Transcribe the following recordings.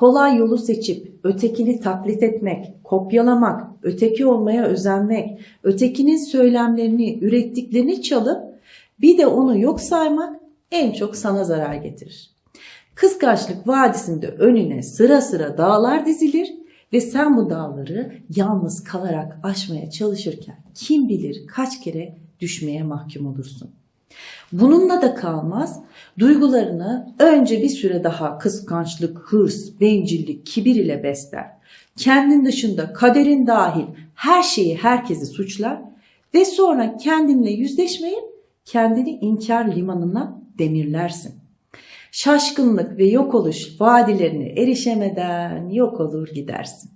kolay yolu seçip ötekini taklit etmek, kopyalamak, öteki olmaya özenmek, ötekinin söylemlerini, ürettiklerini çalıp bir de onu yok saymak en çok sana zarar getirir. Kıskançlık vadisinde önüne sıra sıra dağlar dizilir ve sen bu dağları yalnız kalarak aşmaya çalışırken kim bilir kaç kere düşmeye mahkum olursun. Bununla da kalmaz. Duygularını önce bir süre daha kıskançlık, hırs, bencillik, kibir ile besler. Kendin dışında kaderin dahil her şeyi herkesi suçlar ve sonra kendinle yüzleşmeyip kendini inkar limanına demirlersin. Şaşkınlık ve yok oluş vadilerine erişemeden yok olur gidersin.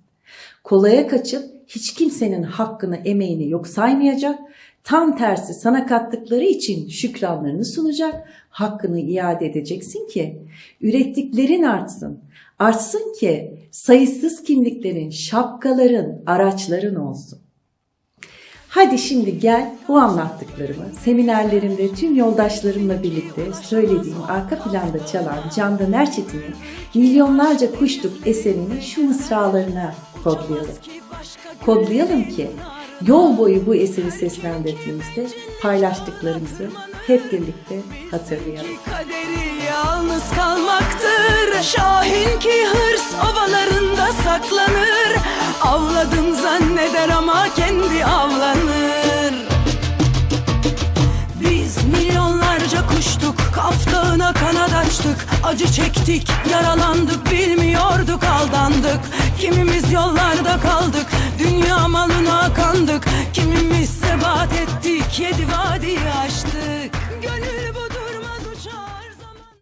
Kolaya kaçıp hiç kimsenin hakkını emeğini yok saymayacak, tam tersi sana kattıkları için şükranlarını sunacak, hakkını iade edeceksin ki ürettiklerin artsın. Artsın ki sayısız kimliklerin, şapkaların, araçların olsun. Hadi şimdi gel bu anlattıklarımı seminerlerimde tüm yoldaşlarımla birlikte söylediğim arka planda çalan Candan Erçetin'in milyonlarca kuşluk eserini şu mısralarına kodlayalım. Kodlayalım ki yol boyu bu eseri seslendirdiğimizde paylaştıklarımızı hep birlikte hatırlayalım. Kaderi yalnız kalmaktır. Şahin ki hırs ovalarında saklanır. Avladım zanneder ama kendi avlanır. Biz milyonlarca kuştuk. Kaftağına kanat açtık. Acı çektik yaralandık Bilmiyorduk kandık. Kimimiz sebat ettik Yedi Gönül